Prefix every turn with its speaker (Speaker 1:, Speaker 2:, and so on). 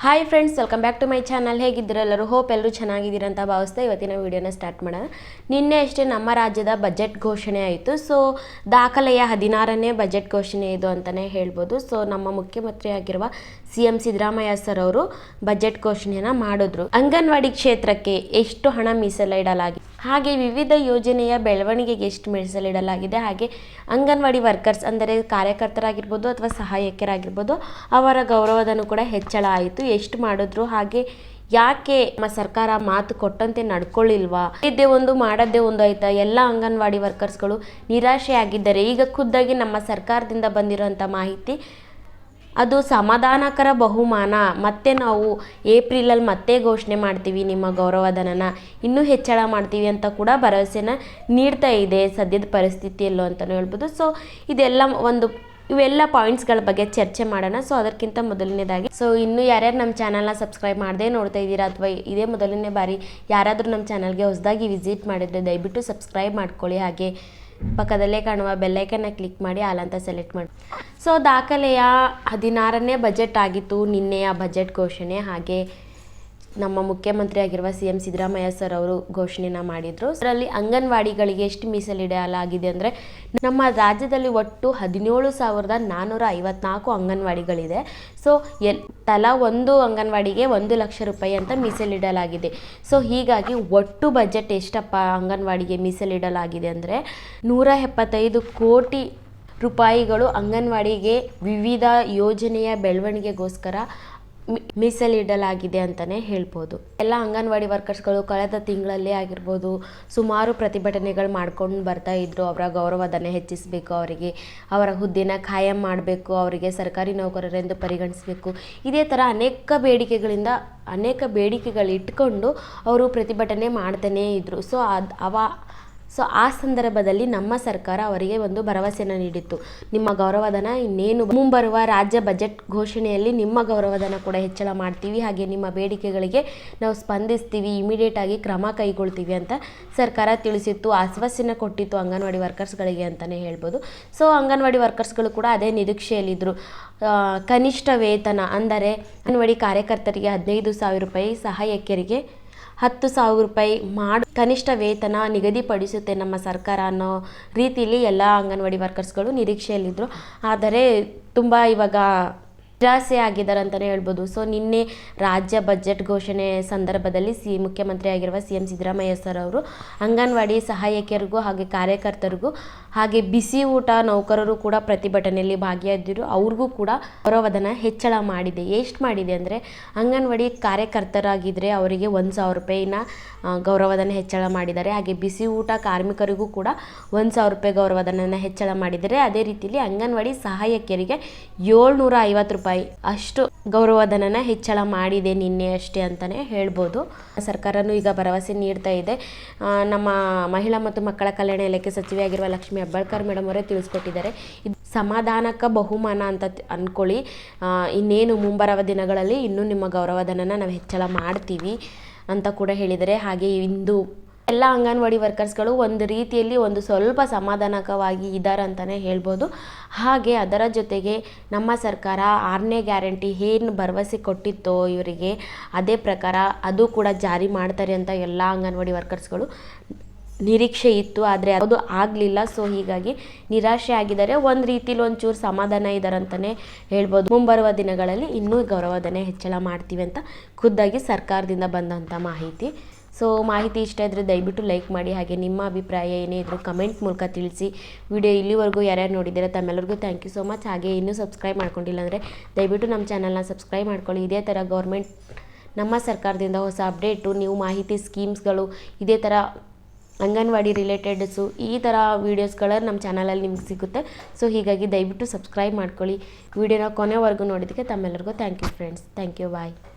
Speaker 1: Hi friends welcome back to my channel ಹೇಗಿದ್ದೀರ ಎಲ್ಲರೂ? Hope ಎಲ್ಲರೂ ಚೆನ್ನಾಗಿದ್ದೀರಾ ಅಂತ ಭಾವಿಸ್ತಾ ಇವತ್ತಿನ ವಿಡಿಯೋನ ಸ್ಟಾರ್ಟ್ ಮಾಡೋಣ. ನಿನ್ನೆ ಅಷ್ಟೇ ನಮ್ಮ ರಾಜ್ಯದ ಬಜೆಟ್ ಘೋಷಣೆ ಆಯಿತು. ಸೊ ದಾಖಲೆಯ ಹದಿನಾರನೇ ಬಜೆಟ್ ಘೋಷಣೆ ಇದು ಅಂತಲೇ ಹೇಳ್ಬೋದು. ಸೊ ನಮ್ಮ ಮುಖ್ಯಮಂತ್ರಿ ಆಗಿರುವ ಸಿ ಎಂ ಸಿದ್ದರಾಮಯ್ಯ ಸರ್ ಅವರು ಬಜೆಟ್ ಘೋಷಣೆಯನ್ನು ಮಾಡಿದ್ರು. ಅಂಗನವಾಡಿ ಕ್ಷೇತ್ರಕ್ಕೆ ಎಷ್ಟು ಹಣ ಮೀಸಲಿಡಲಾಗಿದೆ ಹಾಗೆ ವಿವಿಧ ಯೋಜನೆಯ ಬೆಳವಣಿಗೆಗೆ ಎಷ್ಟು ಮೀಸಲಿಡಲಾಗಿದೆ? ಹಾಗೆ ಅಂಗನವಾಡಿ ವರ್ಕರ್ಸ್ ಅಂದರೆ ಕಾರ್ಯಕರ್ತರಾಗಿರ್ಬೋದು ಅಥವಾ ಸಹಾಯಕರಾಗಿರ್ಬೋದು ಅವರ ಗೌರವದನ್ನು ಕೂಡ ಹೆಚ್ಚಳ ಆಯಿತು. ಎಷ್ಟು ಮಾಡಿದ್ರು? ಹಾಗೆ ಯಾಕೆ ನಮ್ಮ ಸರ್ಕಾರ ಮಾತು ಕೊಟ್ಟಂತೆ ನಡ್ಕೊಳ್ಳಿಲ್ವಾ? ಇದ್ದೇ ಒಂದು, ಮಾಡದ್ದೇ ಒಂದು ಆಯ್ತಾ? ಎಲ್ಲ ಅಂಗನವಾಡಿ ವರ್ಕರ್ಸ್ಗಳು ನಿರಾಶೆಯಾಗಿದ್ದಾರೆ ಈಗ ಖುದ್ದಾಗಿ ನಮ್ಮ ಸರ್ಕಾರದಿಂದ ಬಂದಿರೋಂಥ ಮಾಹಿತಿ ಅದು ಸಮಾಧಾನಕರ ಬಹುಮಾನ. ಮತ್ತೆ ನಾವು ಏಪ್ರಿಲಲ್ಲಿ ಮತ್ತೆ ಘೋಷಣೆ ಮಾಡ್ತೀವಿ ನಿಮ್ಮ ಗೌರವಧನನ. ಇನ್ನೂ ಹೆಚ್ಚಳ ಮಾಡ್ತೀವಿ ಅಂತ ಕೂಡ ಭರವಸೆನ ನೀಡ್ತಾ ಇದೆ ಸದ್ಯದ ಪರಿಸ್ಥಿತಿಯಲ್ಲೂ ಅಂತಲೂ ಹೇಳ್ಬೋದು. ಸೊ ಇದೆಲ್ಲ ಒಂದು ಇವೆಲ್ಲ ಪಾಯಿಂಟ್ಸ್ಗಳ ಬಗ್ಗೆ ಚರ್ಚೆ ಮಾಡೋಣ. ಸೊ ಅದಕ್ಕಿಂತ ಮೊದಲನೇದಾಗಿ ಸೊ ಇನ್ನೂ ಯಾರ್ಯಾರು ನಮ್ಮ ಚಾನಲ್ನ ಸಬ್ಸ್ಕ್ರೈಬ್ ಮಾಡದೇ ನೋಡ್ತಾ ಇದ್ದೀರಾ ಅಥವಾ ಇದೇ ಮೊದಲನೇ ಬಾರಿ ಯಾರಾದರೂ ನಮ್ಮ ಚಾನಲ್ಗೆ ಹೊಸದಾಗಿ ವಿಸಿಟ್ ಮಾಡಿದರೆ ದಯವಿಟ್ಟು ಸಬ್ಸ್ಕ್ರೈಬ್ ಮಾಡ್ಕೊಳ್ಳಿ. ಹಾಗೆ ಪಕ್ಕದಲ್ಲೇ ಕಾಣುವ ಬೆಲ್ಲೈಕನ್ನ ಕ್ಲಿಕ್ ಮಾಡಿ ಆಲ್ ಸೆಲೆಕ್ಟ್ ಮಾಡಿ. ಸೊ ದಾಖಲೆಯ ಹದಿನಾರನೇ ಬಜೆಟ್ ಆಗಿತ್ತು, ನಿನ್ನೆಯ ಬಜೆಟ್ ಘೋಷಣೆ. ಹಾಗೆ ನಮ್ಮ ಮುಖ್ಯಮಂತ್ರಿ ಆಗಿರುವ ಸಿ ಎಂ ಸಿದ್ದರಾಮಯ್ಯ ಸರ್ ಅವರು ಘೋಷಣೆನ ಮಾಡಿದ್ರು. ಅದರಲ್ಲಿ ಅಂಗನವಾಡಿಗಳಿಗೆ ಎಷ್ಟು ಮೀಸಲಿಡಲಾಗಿದೆ ಅಂದರೆ ನಮ್ಮ ರಾಜ್ಯದಲ್ಲಿ ಒಟ್ಟು ಹದಿನೇಳು ಸಾವಿರದ ನಾನ್ನೂರ ಐವತ್ನಾಲ್ಕು ಅಂಗನವಾಡಿಗಳಿದೆ. ಸೊ, ಎಲ್, ತಲಾ ಒಂದು ಅಂಗನವಾಡಿಗೆ ಒಂದು ಲಕ್ಷ ರೂಪಾಯಿ ಅಂತ ಮೀಸಲಿಡಲಾಗಿದೆ. ಸೊ, ಹೀಗಾಗಿ ಒಟ್ಟು ಬಜೆಟ್ ಎಷ್ಟಪ್ಪ ಅಂಗನವಾಡಿಗೆ ಮೀಸಲಿಡಲಾಗಿದೆ ಅಂದರೆ ನೂರ ಎಪ್ಪತ್ತೈದು ಕೋಟಿ ರೂಪಾಯಿಗಳು ಅಂಗನವಾಡಿಗೆ ವಿವಿಧ ಯೋಜನೆಯ ಬೆಳವಣಿಗೆಗೋಸ್ಕರ ಮೀಸಲಿಡಲಾಗಿದೆ ಅಂತಲೇ ಹೇಳ್ಬೋದು. ಎಲ್ಲ ಅಂಗನವಾಡಿ ವರ್ಕರ್ಸ್ಗಳು ಕಳೆದ ತಿಂಗಳಲ್ಲಿ ಆಗಿರ್ಬೋದು ಸುಮಾರು ಪ್ರತಿಭಟನೆಗಳು ಮಾಡ್ಕೊಂಡು ಬರ್ತಾ ಇದ್ದರು ಅವರ ಗೌರವಧನ ಹೆಚ್ಚಿಸಬೇಕು, ಅವರಿಗೆ ಅವರ ಹುದ್ದೆನ ಖಾಯಂ ಮಾಡಬೇಕು, ಅವರಿಗೆ ಸರ್ಕಾರಿ ನೌಕರರೆಂದು ಪರಿಗಣಿಸಬೇಕು. ಇದೇ ಥರ ಅನೇಕ ಬೇಡಿಕೆಗಳಿಂದ, ಅನೇಕ ಬೇಡಿಕೆಗಳು ಇಟ್ಕೊಂಡು ಅವರು ಪ್ರತಿಭಟನೆ ಮಾಡ್ತಾನೇ ಇದ್ದರು ಸೊ ಅದು ಅವ ಸೊ ಆ ಸಂದರ್ಭದಲ್ಲಿ ನಮ್ಮ ಸರ್ಕಾರ ಅವರಿಗೆ ಒಂದು ಭರವಸೆಯನ್ನು ನೀಡಿತ್ತು. ನಿಮ್ಮ ಗೌರವಧನ ಇನ್ನೇನು ಮುಂಬರುವ ರಾಜ್ಯ ಬಜೆಟ್ ಘೋಷಣೆಯಲ್ಲಿ ನಿಮ್ಮ ಗೌರವಧನ ಕೂಡ ಹೆಚ್ಚಳ ಮಾಡ್ತೀವಿ. ಹಾಗೆ ನಿಮ್ಮ ಬೇಡಿಕೆಗಳಿಗೆ ನಾವು ಸ್ಪಂದಿಸ್ತೀವಿ. ಇಮಿಡಿಯೇಟ್ ಆಗಿ ಕ್ರಮ ಕೈಗೊಳ್ತೀವಿ ಅಂತ ಸರ್ಕಾರ ತಿಳಿಸಿತ್ತು. ಆಶ್ವಾಸನೆ ಕೊಟ್ಟಿತ್ತು ಅಂಗನವಾಡಿ ವರ್ಕರ್ಸ್ಗಳಿಗೆ ಅಂತಲೇ ಹೇಳ್ಬೋದು. ಸೊ ಅಂಗನವಾಡಿ ವರ್ಕರ್ಸ್ಗಳು ಕೂಡ ಅದೇ ನಿರೀಕ್ಷೆಯಲ್ಲಿದ್ದರು ಕನಿಷ್ಠ ವೇತನ ಅಂದರೆ ಅಂಗನವಾಡಿ ಕಾರ್ಯಕರ್ತರಿಗೆ ಹದಿನೈದು ಸಾವಿರ ರೂಪಾಯಿ ಸಹಾಯಕಿಯರಿಗೆ ಹತ್ತು ಸಾವಿರ ರೂಪಾಯಿ ಮಾಡಿ ಕನಿಷ್ಠ ವೇತನ ನಿಗದಿಪಡಿಸುತ್ತೆ ನಮ್ಮ ಸರ್ಕಾರ ಅನ್ನೋ ರೀತಿಯಲ್ಲಿ ಎಲ್ಲ ಅಂಗನವಾಡಿ ವರ್ಕರ್ಸ್ಗಳು ನಿರೀಕ್ಷೆಯಲ್ಲಿದ್ದರು ಆದರೆ ತುಂಬ ಇವಾಗ ನಿರಾಸೆ ಆಗಿದ್ದಾರೆ ಅಂತಲೇ ಹೇಳ್ಬೋದು. ಸೊ ನಿನ್ನೆ ರಾಜ್ಯ ಬಜೆಟ್ ಘೋಷಣೆ ಸಂದರ್ಭದಲ್ಲಿ ಸಿ, ಮುಖ್ಯಮಂತ್ರಿ ಆಗಿರುವ ಸಿ ಎಂ ಸಿದ್ದರಾಮಯ್ಯ ಸರ್ ಅವರು ಅಂಗನವಾಡಿ ಸಹಾಯಕಿಯರಿಗೂ ಹಾಗೆ ಕಾರ್ಯಕರ್ತರಿಗೂ ಹಾಗೆ ಬಿಸಿ ಊಟ ನೌಕರರು ಕೂಡ ಪ್ರತಿಭಟನೆಯಲ್ಲಿ ಭಾಗಿಯಾದರು ಅವ್ರಿಗೂ ಕೂಡ ಗೌರವಧನ ಹೆಚ್ಚಳ ಮಾಡಿದೆ. ಎಷ್ಟು ಮಾಡಿದೆ ಅಂದರೆ ಅಂಗನವಾಡಿ ಕಾರ್ಯಕರ್ತರಾಗಿದ್ದರೆ ಅವರಿಗೆ ಒಂದು ಸಾವಿರ ರೂಪಾಯಿನ ಗೌರವಧನ ಹೆಚ್ಚಳ ಮಾಡಿದ್ದಾರೆ. ಹಾಗೆ ಬಿಸಿ ಊಟ ಕಾರ್ಮಿಕರಿಗೂ ಕೂಡ ಒಂದು ಸಾವಿರ ರೂಪಾಯಿ ಗೌರವಧನನ ಹೆಚ್ಚಳ ಮಾಡಿದ್ದಾರೆ. ಅದೇ ರೀತಿಯಲ್ಲಿ ಅಂಗನವಾಡಿ ಸಹಾಯಕಿಯರಿಗೆ ಏಳ್ನೂರ ಐವತ್ತು ರೂಪಾಯಿ ಅಷ್ಟು ಗೌರವಧನನ ಹೆಚ್ಚಳ ಮಾಡಿದೆ ನಿನ್ನೆ ಅಷ್ಟೇ ಅಂತಲೇ ಹೇಳ್ಬೋದು. ಸರ್ಕಾರನೂ ಈಗ ಭರವಸೆ ನೀಡ್ತಾ ಇದೆ. ನಮ್ಮ ಮಹಿಳಾ ಮತ್ತು ಮಕ್ಕಳ ಕಲ್ಯಾಣ ಇಲಾಖೆ ಸಚಿವೆಯಾಗಿರುವ ಲಕ್ಷ್ಮೀ ಹೆಬ್ಬಾಳ್ಕರ್ ಮೇಡಮ್ ಅವರೇ ತಿಳಿಸ್ಕೊಟ್ಟಿದ್ದಾರೆ. ಇದು ಸಮಾಧಾನಕ ಬಹುಮಾನ ಅಂತ ಅಂದ್ಕೊಳ್ಳಿ ಇನ್ನೇನು ಮುಂಬರುವ ದಿನಗಳಲ್ಲಿ ಇನ್ನೂ ನಿಮ್ಮ ಗೌರವಧನನ ನಾವು ಹೆಚ್ಚಳ ಮಾಡ್ತೀವಿ ಅಂತ ಕೂಡ ಹೇಳಿದರೆ ಹಾಗೆ ಇಂದು ಎಲ್ಲ ಅಂಗನವಾಡಿ ವರ್ಕರ್ಸ್ಗಳು ಒಂದು ರೀತಿಯಲ್ಲಿ ಒಂದು ಸ್ವಲ್ಪ ಸಮಾಧಾನಕವಾಗಿ ಇದ್ದಾರೆ ಅಂತಲೇ ಹೇಳ್ಬೋದು. ಹಾಗೆ ಅದರ ಜೊತೆಗೆ ನಮ್ಮ ಸರ್ಕಾರ ಆರನೇ ಗ್ಯಾರಂಟಿ ಏನು ಭರವಸೆ ಕೊಟ್ಟಿತ್ತೋ ಇವರಿಗೆ, ಅದೇ ಪ್ರಕಾರ ಅದು ಕೂಡ ಜಾರಿ ಮಾಡ್ತಾರೆ ಅಂತ ಎಲ್ಲ ಅಂಗನವಾಡಿ ವರ್ಕರ್ಸ್ಗಳು ನಿರೀಕ್ಷೆ ಇತ್ತು. ಆದರೆ ಅದು ಆಗಲಿಲ್ಲ. ಸೊ ಹೀಗಾಗಿ ನಿರಾಶೆ ಆಗಿದ್ದಾರೆ. ಒಂದು ರೀತಿಲಿ ಒಂಚೂರು ಸಮಾಧಾನ ಇದ್ದಾರೆ ಅಂತಲೇ ಹೇಳ್ಬೋದು. ಮುಂಬರುವ ದಿನಗಳಲ್ಲಿ ಇನ್ನೂ ಗೌರವಧನೆ ಹೆಚ್ಚಳ ಮಾಡ್ತೀವಿ ಅಂತ ಖುದ್ದಾಗಿ ಸರ್ಕಾರದಿಂದ ಬಂದಂಥ ಮಾಹಿತಿ. ಸೊ ಮಾಹಿತಿ ಇಷ್ಟ ಇದ್ದರೆ ದಯವಿಟ್ಟು ಲೈಕ್ ಮಾಡಿ. ಹಾಗೆ ನಿಮ್ಮ ಅಭಿಪ್ರಾಯ ಏನೇ ಇದ್ದರೂ ಕಮೆಂಟ್ ಮೂಲಕ ತಿಳಿಸಿ. ವಿಡಿಯೋ ಇಲ್ಲಿವರೆಗೂ ಯಾರ್ಯಾರು ನೋಡಿದ್ದೀರಾ ತಮ್ಮೆಲ್ಲರಿಗೂ ಥ್ಯಾಂಕ್ ಯು ಸೊ ಮಚ್ ಹಾಗೆ ಇನ್ನೂ ಸಬ್ಸ್ಕ್ರೈಬ್ ಮಾಡ್ಕೊಂಡಿಲ್ಲ ಅಂದರೆ ದಯವಿಟ್ಟು ನಮ್ಮ ಚಾನಲ್ನ ಸಬ್ಸ್ಕ್ರೈಬ್ ಮಾಡ್ಕೊಳ್ಳಿ. ಇದೇ ಥರ ಗೌರ್ಮೆಂಟ್ ನಮ್ಮ ಸರ್ಕಾರದಿಂದ ಹೊಸ ಅಪ್ಡೇಟು ನೀವು ಮಾಹಿತಿ ಸ್ಕೀಮ್ಸ್ಗಳು ಇದೇ ಥರ ಅಂಗನವಾಡಿ ರಿಲೇಟೆಡ್ಸು ಈ ಥರ ವೀಡಿಯೋಸ್ಗಳು ನಮ್ಮ ಚಾನಲಲ್ಲಿ ನಿಮ್ಗೆ ಸಿಗುತ್ತೆ. ಸೊ ಹೀಗಾಗಿ ದಯವಿಟ್ಟು ಸಬ್ಸ್ಕ್ರೈಬ್ ಮಾಡ್ಕೊಳ್ಳಿ. ವಿಡಿಯೋನ ಕೊನೆವರೆಗೂ ನೋಡಿದ್ದಕ್ಕೆ ತಮ್ಮೆಲ್ಲರಿಗೂ thank you friends thank you bye